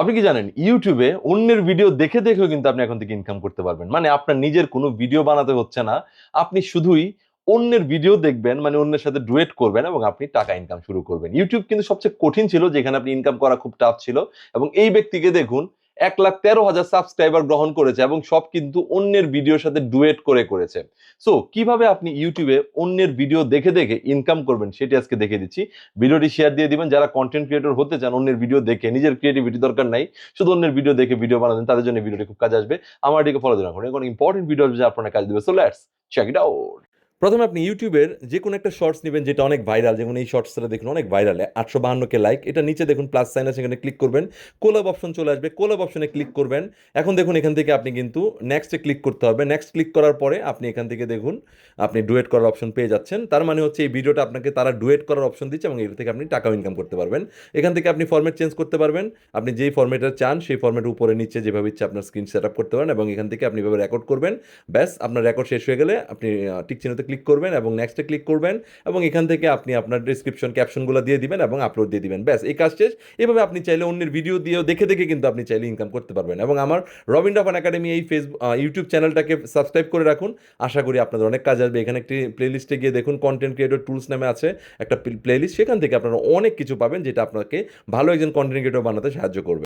আপনি কি জানেন, ইউটিউবে অন্যের ভিডিও দেখে দেখেও কিন্তু আপনি এখন থেকে ইনকাম করতে পারবেন। মানে আপনার নিজের কোনো ভিডিও বানাতে হচ্ছে না। আপনি শুধুই অন্যের ভিডিও দেখবেন মানে অন্যের সাথে ডুয়েট করবেন এবং আপনি টাকা ইনকাম শুরু করবেন। ইউটিউব কিন্তু সবচেয়ে কঠিন ছিল, যেখানে আপনি ইনকাম করা খুব টাফ ছিল এবং এই ব্যক্তিকে দেখুন এক লাখ তেরো হাজার সাবস্ক্রাইবার গ্রহণ করেছে এবং সব কিন্তু অন্যের ভিডিওর সাথে ডুয়েট করে করেছে। সো কীভাবে আপনি ইউটিউবে অন্যের ভিডিও দেখে দেখে ইনকাম করবেন সেটি আজকে দেখে দিচ্ছি। ভিডিওটি শেয়ার দিয়ে দিবেন, যারা কন্টেন্ট ক্রিয়েটর হতে চান অন্যের ভিডিও দেখে, নিজের ক্রিয়েটিভিটি দরকার নাই, শুধু অন্যের ভিডিও দেখে ভিডিও বানাবেন তাদের জন্য ভিডিওটি খুব কাজ আসবে। আমার এটিকে ফলো দিন এখন ইম্পর্টেন্ট ভিডিও যে আপনার কাজ দেবে so let's check it out প্রথমে আপনি ইউটিউবের যে কোনো একটা শর্টস নেবেন, যেটা অনেক ভাইরাল যেমন এই শর্টসটা দেখুন, অনেক ভাইরাল আটশো বাহান্নকে লাইক এটা নিচে দেখুন প্লাস সাইন আছে, এখানে ক্লিক করবেন কোলাব অপশন চলে আসবে কোলাব অপশনে ক্লিক করবেন, এখন দেখুন এখান থেকে আপনি কিন্তু নেক্সটে ক্লিক করতে হবে নেক্সট ক্লিক করার পরে আপনি এখান থেকে দেখুন, আপনি ডুয়েট করার অপশন পেয়ে যাচ্ছেন, তার মানে হচ্ছে এই ভিডিওটা আপনাকে তারা ডুয়েট করার অপশন দিচ্ছে এবং এর থেকে আপনি টাকাও ইনকাম করতে পারবেন, এখান থেকে আপনি ফর্মেট চেঞ্জ করতে পারবেন, আপনি যেই ফর্মেটটা চান, সেই ফর্মেট উপরে নিচে যেভাবে ইচ্ছে আপনার স্ক্রিন সেট আপ করতে পারেন এবং এখান থেকে আপনি এভাবে রেকর্ড করবেন, ব্যাস, আপনার রেকর্ড শেষ হয়ে গেলে আপনি টিক চিহ্নতে ক্লিক করবেন এবং নেক্সটে ক্লিক করবেন এবং এখান থেকে আপনি আপনার ডিসক্রিপশন ক্যাপশনগুলো দিয়ে দিবেন এবং আপলোড দিয়ে দিবেন। ব্যাস, এই কাজ শেষ। এভাবে আপনি চাইলে অন্যের ভিডিও দিয়েও দেখে দেখে কিন্তু আপনি চাইলে ইনকাম করতে পারবেন। এবং আমার রবিন রাফান একাডেমি এই ফেসবুক ইউটিউব চ্যানেলটাকে সাবস্ক্রাইব করে রাখুন। আশা করি আপনাদের অনেক কাজ আসবে। এখানে একটি প্লেলিস্টে গিয়ে দেখুন কন্টেন্ট ক্রিয়েটর টুলস নামে আছে একটা প্লেলিস্ট সেখান থেকে আপনারা অনেক কিছু পাবেন যেটা আপনাকে ভালো একজন কন্টেন্ট ক্রিয়েটর বানাতে সাহায্য করবে।